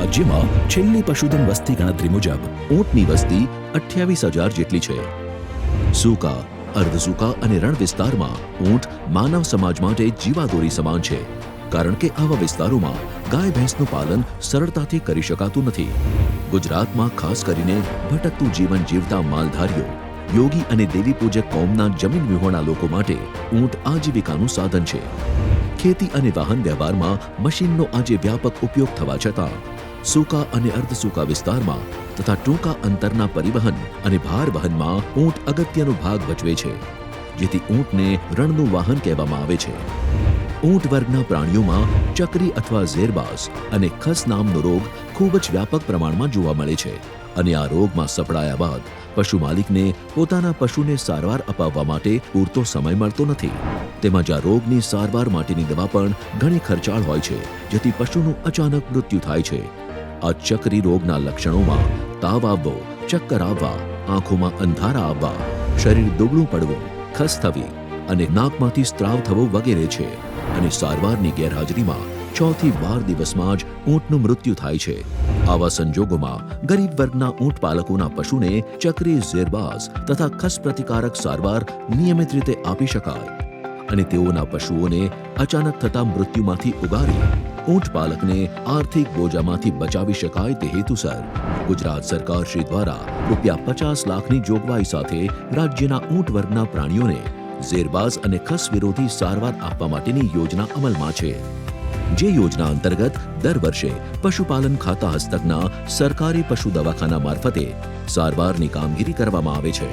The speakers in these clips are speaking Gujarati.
રાજ્યમાં છેલ્લી પશુધન વસ્તી ગણતરી મુજબ ઊંટની વસ્તી અઠ્યાવીસ હજાર જેટલી છે. સૂકા અર્ધસૂકા અને રણ વિસ્તારમાં ઊંટ માનવ સમાજ માટે જીવાદોરી સમાન છે, કારણ કે આવા વિસ્તારોમાં ગાય ભેંસનું પાલન સરળતાથી કરી શકાતું નથી. ગુજરાતમાં ખાસ કરીને ભટકતું જીવન જીવતા માલધારીઓ, યોગી અને દેવી પૂજક કોમના જમીન વિહોણા લોકો માટે ઊંટ આજીવિકાનું સાધન છે. ખેતી અને વાહન વ્યવહારમાં મશીનનો આજે વ્યાપક ઉપયોગ થવા છતાં સૂકા અને અર્ધસૂકા વિસ્તારમાં તથા ટૂંકા અંતરના પરિવહન અને ભાર વહનમાં ઊંટ અગત્યનો ભાગ ભજવે છે, જેથી ઊંટને રણનું વાહન કહેવામાં આવે છે. ઊંટ વર્ગના પ્રાણીઓમાં ચકરી અથવા ઝેરબાસ અને ખસ નામનો રોગ ખૂબ જ વ્યાપક પ્રમાણમાં જોવા મળે છે અને આ રોગમાં સપડાયા બાદ પશુ માલિકને પોતાના પશુને સારવાર અપાવવા માટે પૂરતો સમય મળતો નથી. તેમજ આ રોગની સારવાર માટેની દવા પણ ઘણી ખર્ચાળ હોય છે, જેથી પશુનું અચાનક મૃત્યુ થાય છે. આ ચકરી રોગના લક્ષણોમાં તાવ આવવો, ચક્કર આવવા, આંખોમાં અંધારા આવવા, શરીર દુબળું પડવું, ખસ થવી અને નાકમાંથી સ્ત્રાવ થવો વગેરે છે અને સારવારની ગેરહાજરીમાં છ થી બાર દિવસમાં જ ઊંટનું મૃત્યુ થાય છે. આવા સંજોગોમાં ગરીબ વર્ગના ઊંટ પાલકોના પશુને ચક્રી ઝેરબાઝ તથા ખસ પ્રતિકારક સારવાર નિયમિત રીતે આપી શકાય. અને તેઓના પશુઓને અચાનક થતા મૃત્યુમાંથી ઉગારી ઊંટ પાલકને આર્થિક બોજામાંથી બચાવી શકાય તે હેતુસર. ગુજરાત સરકાર શ્રી દ્વારા રૂપિયા પચાસ લાખની જોગવાઈ સાથે રાજ્યના ઊંટ વર્ગના પ્રાણીઓને ઝેરબાઝ અને ખસ વિરોધી સારવાર આપવા માટેની યોજના અમલમાં છે. જે યોજના અંતર્ગત દર વર્ષે પશુપાલન ખાતા હસ્તકના સરકારી પશુ દવાખાના મારફતે સારવારની કામગીરી કરવામાં આવે છે.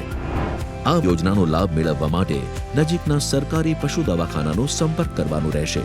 આ યોજનાનો લાભ મેળવવા માટે નજીકના સરકારી પશુ દવાખાનાનો સંપર્ક કરવાનો રહેશે.